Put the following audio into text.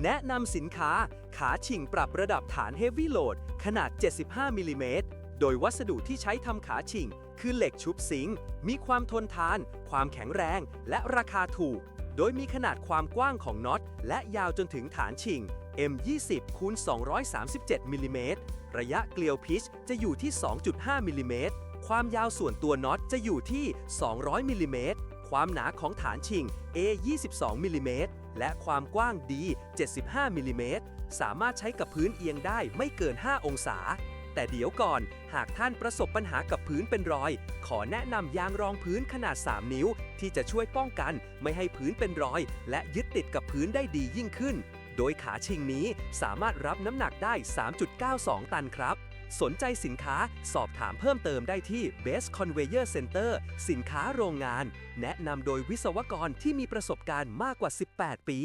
แนะนำสินค้าขาชิงปรับระดับฐาน Heavy Load ขนาด 75 มิลลิเมตร โดยวัสดุที่ใช้ทำขาชิงคือเหล็กชุบซิงค์มีความทนทาน ความแข็งแรง และราคาถูก โดยมีขนาดความกว้างของน็อต และยาวจนถึงฐานชิง M20 คูณ237มิลลิเมตร ระยะเกลียวพิชจะอยู่ที่ 2.5มิลลิเมตร ความยาวส่วนตัวน็อตจะอยู่ที่ 200มิลลิเมตร ความหนาของฐานชิง A 22มิลลิเมตรและความกว้าง D 75มิลลิเมตรสามารถใช้กับพื้นเอียงได้ไม่เกิน 5 องศา แต่เดี๋ยวก่อน หากท่านประสบปัญหากับพื้นเป็นรอย ขอแนะนำยางรองพื้นขนาด 3 นิ้ว ที่จะช่วยป้องกันไม่ให้พื้นเป็นรอย และยึดติดกับพื้นได้ดียิ่งขึ้น โดยขาชิงนี้สามารถรับน้ำหนักได้ 3.92 ตันครับ สนใจสินค้าสอบถามเพิ่มเติมได้ที่ Best Conveyor Center สินค้าโรงงาน แนะนำโดยวิศวกรที่มีประสบการณ์มากกว่า 18 ปี